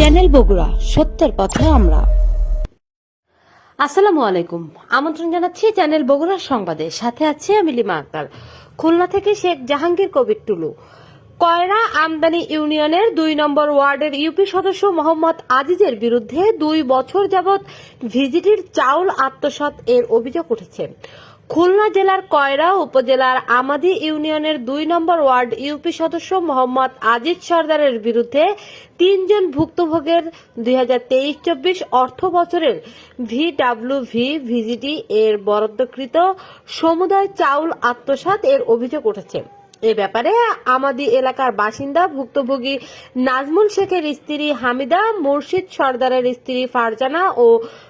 Channel Bogura, সত্যের পথে আমরা। আসসালামু আলাইকুম। আমন্ত্রণ জানাচ্ছি চ্যানেল বগুড়ার সংবাদে। সাথে আছে আমি লিমা আক্তার খুলনা থেকে শেখ জাহাঙ্গীর, কবির টুলু। কয়রা আমদানি ইউনিয়নের দুই নম্বর ওয়ার্ডের ইউপি সদস্য মোহাম্মদ আজিজের বিরুদ্ধে দুই বছর যাবৎ ভিজিটির চাউল আত্মসাৎ এর অভিযোগ উঠেছে। খুলনা জেলার কয়রা উপজেলার আমাদি ইউনিয়নের দুই নম্বর ওয়ার্ড ইউপি সদস্য মোহাম্মদ আজিজ সর্দারের বিরুদ্ধে তিনজন ভুক্তভোগের দুই হাজার তেইশ চব্বিশ অর্থ বছরের ভিডাব্লিউ ভি ভিজিটি এর বরাদ্দকৃত সমুদায় চাউল আত্মসাত এর অভিযোগ উঠেছে। এ ব্যাপারে আমাদের এলাকার বাসিন্দা ভুক্তভোগী নাজমুল শেখের স্ত্রী হামিদা, মুর্শিদ সর্দারের স্ত্রী ফারজানা ও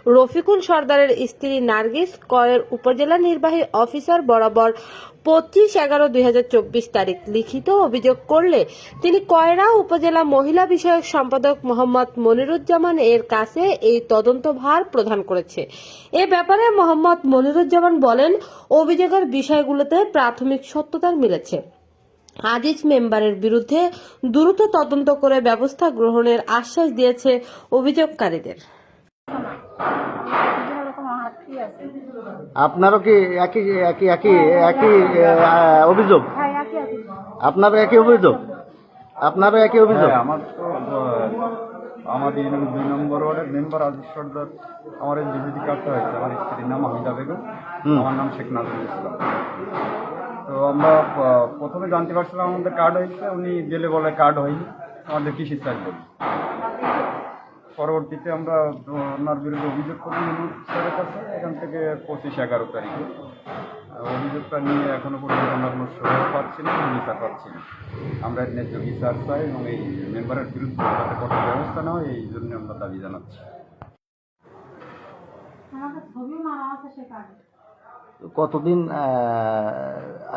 রফিকুল সর্দারের স্ত্রী নার্গিস কয়ের উপজেলা নির্বাহী অফিসার বরাবর পঁচিশ এগারো দুই তারিখ লিখিত অভিযোগ করলে তিনি কয়রা উপজেলা মহিলা বিষয়ক সম্পাদক মোহাম্মদ মনিরুজ্জামান এর কাছে এই তদন্তভার প্রদান করেছে। এ ব্যাপারে মোহাম্মদ মনিরুজ্জামান বলেন, অভিযোগের বিষয়গুলোতে প্রাথমিক সত্যতার মিলেছে। আজিজ মেম্বারের বিরুদ্ধে দ্রুত তদন্ত করে ব্যবস্থা গ্রহণের আশ্বাস দিয়েছে অভিযোগকারীদের। আপনারও কি একই একই একই একই অভিযোগ? হ্যাঁ একই একই আপনারও একই অভিযোগ? আপনারও একই অভিযোগ? হ্যাঁ, আমার তো আমাদের দুই নম্বর ওয়ার্ডের মেম্বার আজিজ সর্দার আমার এই ডিভিটি কার্ডটা হয়েছে আমার স্ত্রীর নাম হামিদা বেগম হুম। আমার নাম শেখ নাজরুল ইসলাম। তো আমরা প্রথমে জানতে পারছিলাম আমাদের কার্ড হয়েছে উনি গেলে বলে কার্ড হয়নি আমাদের কৃষি চাষ পরবর্তীতে আমরা ওনার বিরুদ্ধে অভিযোগ করি স্যারের কাছে। এখান থেকে পঁচিশ এগারো তারিখে। অভিযোগটা নিয়ে এখনও পর্যন্ত আমরা কোনো সহায় পাচ্ছি না কোনো বিচার পাচ্ছি না। আমরা এর ন্যায্য বিচার চাই এবং এই মেম্বারের বিরুদ্ধে যাতে কঠোর ব্যবস্থা নেওয়া হয় এই জন্য আমরা দাবি জানাচ্ছি। কতদিন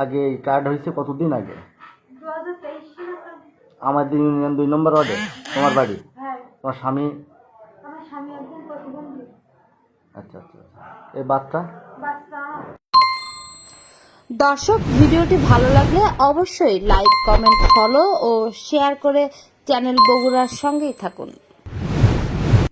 আগে এই কার্ড হয়েছে? কতদিন আগে? আমাদের ইউনিয়ন দুই নম্বর ওয়ার্ডে তোমার বাড়ি? হ্যাঁ তোমার স্বামী? আমার স্বামী একজন প্রতিবন্ধী। আচ্ছা আচ্ছা আচ্ছা। এই বাচ্চা? বাচ্চা দর্শক ভিডিওটি ভালো লাগলে অবশ্যই লাইক কমেন্ট ফলো ও শেয়ার করে চ্যানেল বগুড়ার সঙ্গেই থাকুন।